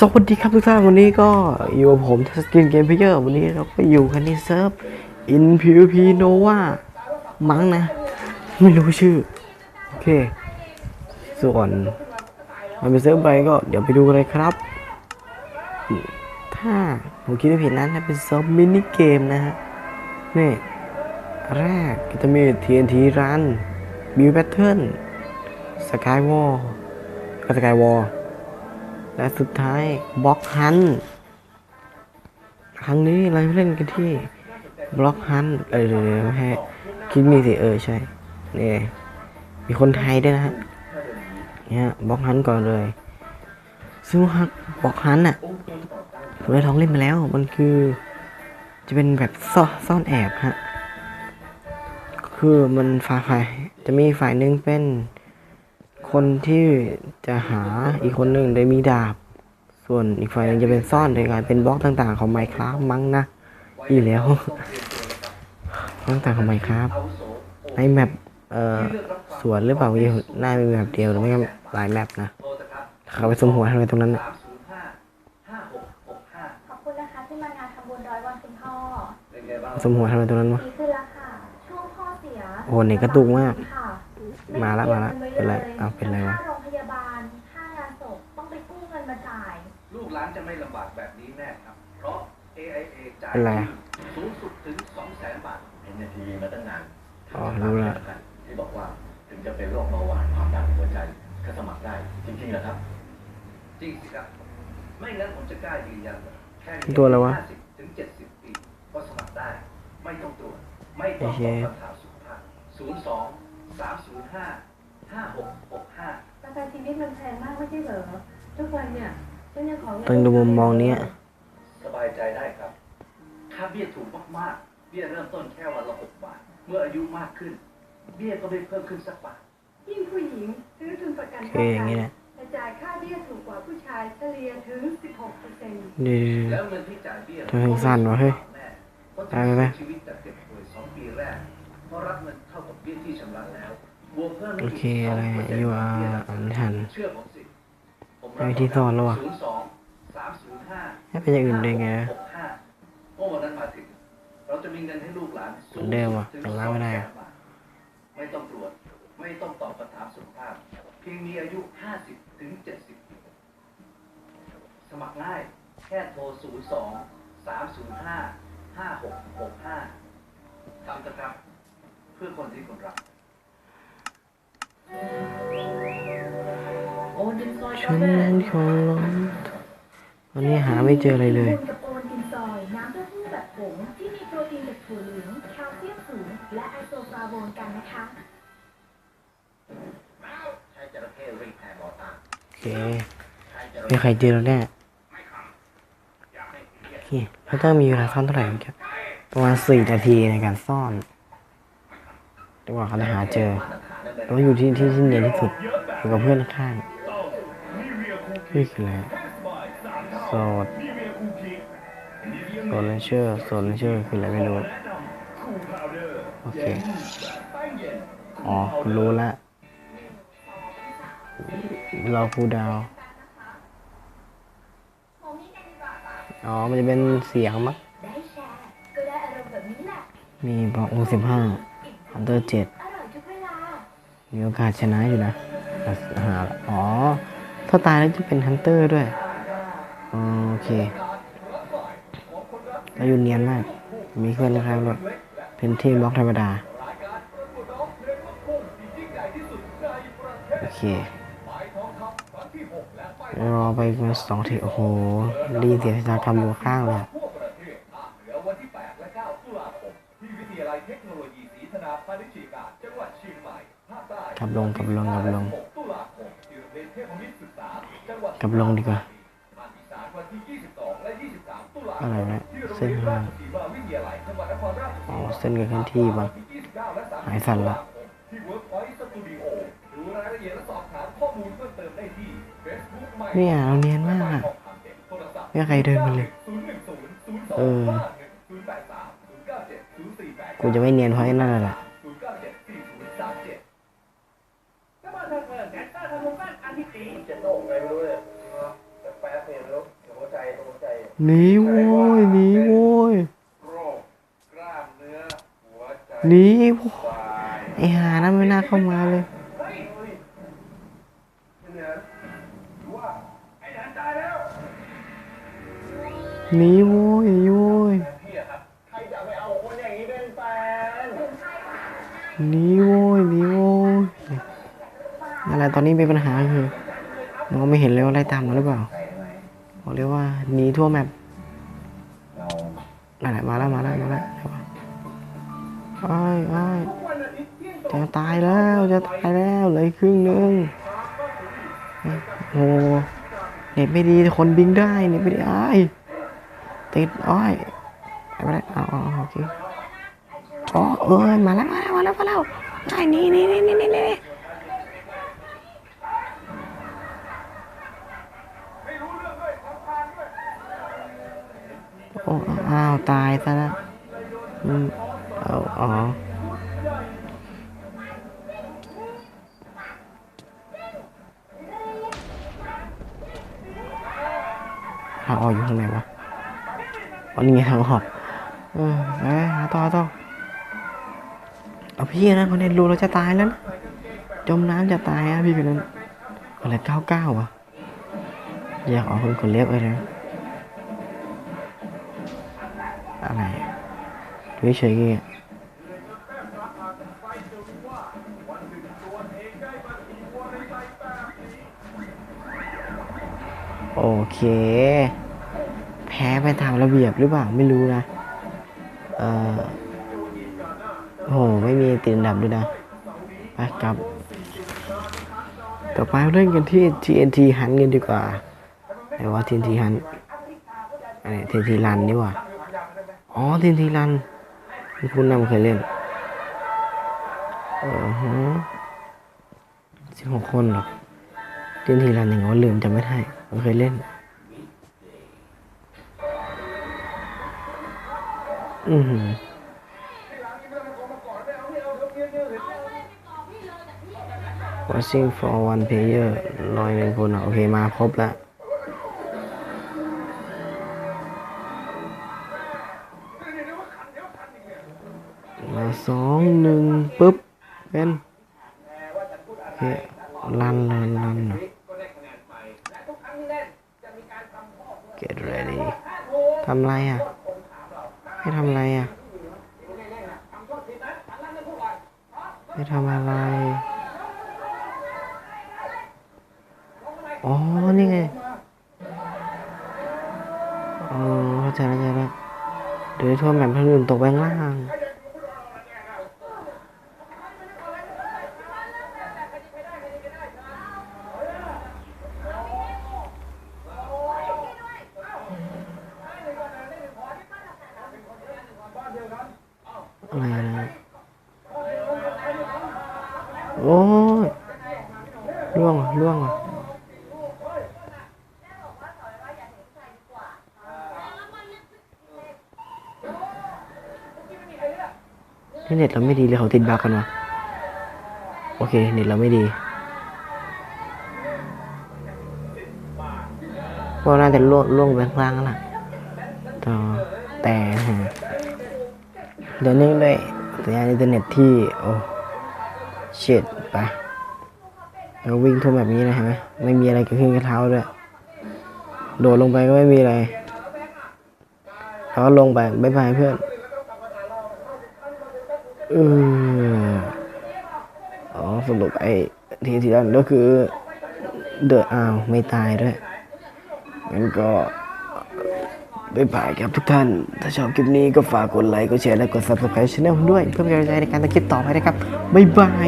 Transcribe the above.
สวัสดีครับทุกท่านวันนี้ก็อยู่กับผมทัสกินเกมเพเยอร์วันนี้เราก็อยู่กันในเซิร์ฟ In PVP Nova มั้งนะ ไม่รู้ชื่อ โอเค ส่วนมันเป็นเซิร์ฟไรก็เดี๋ยวไปดูกันเลยครับ ถ้าผมคิดไม่ผิดนั้นนะเป็นเซิร์ฟมินิเกมนะฮะนี่แรกก็จะมี TNT Run Build Pattern Skywall ก็ Skywall และสุดท้ายบล็อกฮันครั้งนี้เราเล่นกันที่บล็อกฮันเออไม่ให้คิดนี่สิเออใช่เนี่ยมีคนไทยด้วยนะฮะเนี่ยบล็อกฮันก่อนเลยซึ่งฮักบล็อกฮันอะผมได้ลองเล่นมาแล้วมันคือ จะเป็นแบบซ่อนซ่อนแอบฮะคือมันฝ่ายจะมีฝ่ายหนึ่งเป็น คนที่จะหาอีกคนหนึ่งโดยมีดาบ ส่วนอีกฝ่ายหนึงจะเป็นซ่อนโดยการเป็นบล็อกต่างๆ ของไมค r a f t มั้งนะ อีแล้วบล็อกต่างๆของไมค r a f t ในแมปเอ่อสวนหรือเปล่ามีน่ามีแบบเดียวหรือไม่ก็หลายแมปนะเขาไปสมหัวทำไมตรงนั้นน่ะขอบคุณนะคะที่มางานทำบุญร้อยวันคุณพ่อสมหัวทำไมตรงนั้นวะดีขึ้นแล้วค่ะช่วงพ่อเสียโอ้โหเน็ตกระตุกมากค่ะมาละมาละ เป็นไรอ้าวเป็นไรวะค่าโรงพยาบาลค่างานศพต้องไปกู้เงินมาจ่าย ลูกหลานจะไม่ลำบากแบบนี้แน่ครับ เพราะ AIA จ่ายเป็นไรอะสูงสุดถึง 200,000 บาท เห็นในทีวีมาตั้งนานอ๋อรู้ละ ที่บอกว่าถึงจะเป็นโรคเบาหวานความดันหัวใจก็สมัครได้จริงๆเหรอครับ จริงสิครับ ไม่งั้นผมจะกล้ายืนยันว่าแค่ตัวอะไรวะ50ถึง70ปีก็สมัครได้ ไม่ต้องตรวจไม่ต้องตอบคำถามสุขภาพ 02 305 5665ประกันชีวิตมันแพงมากไม่ใช่เหรอทุกวันเนี่ยฉันยังของเงินต้องดูมุมมองเนี้ย สบายใจได้ครับ ค่าเบี้ยถูกมากๆ เบี้ยเริ่มต้นแค่วันละ6บาท เมื่ออายุมากขึ้น เบี้ยก็ไม่เพิ่มขึ้นสักบาท ยิ่งผู้หญิงซื้อทุนประกันโอเคอย่างนี้แหละจะจ่ายค่าเบี้ยถูกกว่าผู้ชายเฉลี่ยถึง 16เปอร์เซ็นต์ดี แล้วเงินที่จ่ายเบี้ยทำไมสั้นวะเฮ้ยเพราะไปไปไปชีวิตจากเจ็บป่วยสองปีแรกเพราะรับเงินเท่ากับเบี้ยที่ชำระแล้วบวกเพิ่ม โอเคอะไรอยุอะอ่านทันไอที่ซ่อนแล้วอะให้เป็นอย่างอื่นได้ไงหกห้าเมื่อวันนั้นมาถึง เราจะมีเงินให้ลูกหลานสูงเดิมอะแต่ล้างไม่ได้ ไม่ต้องตรวจ ไม่ต้องตอบคำถามสุขภาพ เพียงมีอายุ 50 ถึง 70 สมัครง่าย แค่โทร 02 305 5665ทำนะครับ เพื่อคนที่คุณรัก ฉันคงลงวันนี้หาไม่เจออะไรเลยกับโอนกินซอยน้ำเต้าหู้แบบผงที่มีโปรตีนจากถั่วเหลืองแคลเซียมสูงและไอโซฟลาโวนกันนะคะใช้จระเข้รีดแทนบอตาโอเคใช้จระไม่มีใครเจอแล้วแน่โอเคเขาต้องมีเวลาซ่อนเท่าไหร่เมื่อกี้ประมาณสี่นาทีในการซ่อนจนกว่าเขาจะหาเจอ แล้วอยู่ที่ที่ที่เนียที่สุดอยู่กับเพื่อนข้างนี่คืออะไรโสดโซนเลนเชอร์โซนเลนเชอร์คืออะไรไม่รู้ โอเค อ๋อรู้ละรอครูดาว อ๋อ มันจะเป็นเสียงมั้งได้แชร์ก็ได้อารมณ์แบบนี้แหละมีบอกอูสิบห้าฮันเตอร์เจ็ด อร่อยทุกเวลา มีโอกาสชนะอยู่นะหาอ๋อ ถ้าตายแล้วจะเป็นฮันเตอร์ด้วย โอเคแล้วอยู่เนียนมาก มีเพื่อนนะครับเป็นทีมบล็อกธรรมดา โอเครอไปมาสองทีโอ้โห ดีเสียชะตากรรมอยู่ข้างเลยอะทั่วประเทศเหลือวันที่8และ9ตุลาคมที่วิทยาลัยเทคโนโลยีศรีธนาพาณิชยการจังหวัดเชียง กลับลงกลับลงกลับลง6ตุลาคมที่โรงเรียนเทพมิตรศึกษาจังหวัดกลับลงดีกว่าอะไรนะเส้นทารางชสีมาวิทยาลัยจังหวัดนครราอ๋อเส้นกับเคลื่อนที่บ้างหายสั่นละเนี่ยเราเนียนมากอะไม่ใครเดินมาเลยเออกูจะไม่เนียนเพราะนั่นแหละ หนีโว้ยหนีโว้ยหนีโว้ยไอหานั้นไม่น่าเข้ามาเลยหนือหรือว่าไอ้แดนตายแล้วหนีโว้ยหนีโว้ยอะครับใครจะไปเอนนี้เป็นแฟนหนีโว้ยหนีโว้ยอะไรตอนนี้มีปัญหาคือมองไม่เห็นเลยว่าไล่ตามมาหรือเปล่า บอกเลยว่าหนีทั่วแมปเรานั่นแหละมาแล้วมาแล้วมาแล้วเดี๋ยวก่อนอ้ายอ้จะตายแล้วจะตายแล้วเลืออีกครึ่งหนึงโอ้โหเน็ตไม่ดีคนบิงได้เน็ตไม่ได้อ้ติดอ้อยไปไม่ได้เอาเอาโอเคอ๋อเอ้ยมาแล้วมาแล้วมาแล้วมาแล้วใช่นี่นี่นี่นี่นี่ อ้าวตายซะแล้วอืมเอาอ๋อทาออกอยู่ข้างในวะอ๋อนี่ไงทางออกเออไปหาต่อต่อเอาพี่นะคนนี้รู้เราจะตายแล้วนะจมน้ำจะตายนะพี่คนนั้นอะไรเก้าเก้าวะอยากออกคนคนเล็บเลยนะ อะไรดูเฉยๆอย่างเโอเค แพ้ไปตามระเบียบหรือเปล่า ไม่รู้นะ เออโอ้โห ไม่มีติดอันดับด้วยนะ ไปกลับ ต่อไปเล่นกันที่ TNT หันกันดีกว่าไหนว่า TNT หันอะไร TNT รันนี่หว่า อ๋อ TNT รันคุณนำเคยเล่นเออฮะสิบหกคนเหรอ TNT รันอย่างว่าลืมจำไม่ได้ผมเคยเล่น อือหือ watching for one player ร้อยหนึ่งคนอะโอเค มาครบแล้ว เป็นโอเคลันลันลัน get ready ทำไรอะ ให้ทำไรอะ ให้ทำอะไร อ๋อ นี่ไง อ๋อเข้าใจแล้วเข้าใจแล้วเดี๋ยวทั่วแบบคนอื่นตกไปข้างล่าง อะไรนะโอ้ยล่วงอะล่วงอะนี่เน็ตเราไม่ดีเลยเขาติดบั๊กกันวะโอเค เน็ตเราไม่ดีก็น่าจะล่วงล่วงไปข้างล่างแล้วล่ะต่อแต่ เดี๋ยวนึงด้วยสัญญาณอินเทอร์เน็ตที่ โอ้เช็ดไปเราวิ่งทั่วแบบนี้นะเห็นไหมไม่มีอะไรเกิดขึ้นกับเท้าด้วย โดดลงไปก็ไม่มีอะไรแล้วก็ลงไปบายบายเพื่อนเอออ๋อสรุปไอ้ทีที่นั่นก็คือ เดือะอ้าวไม่ตายด้วยงั้นก็ บ๊ายบายครับทุกท่าน ถ้าชอบคลิปนี้ก็ฝากกดไลค์ กดแชร์ และกด subscribe ช่องด้วย เพื่อเป็นกำลังใจในการทำคลิปต่อไปนะครับ บ๊ายบาย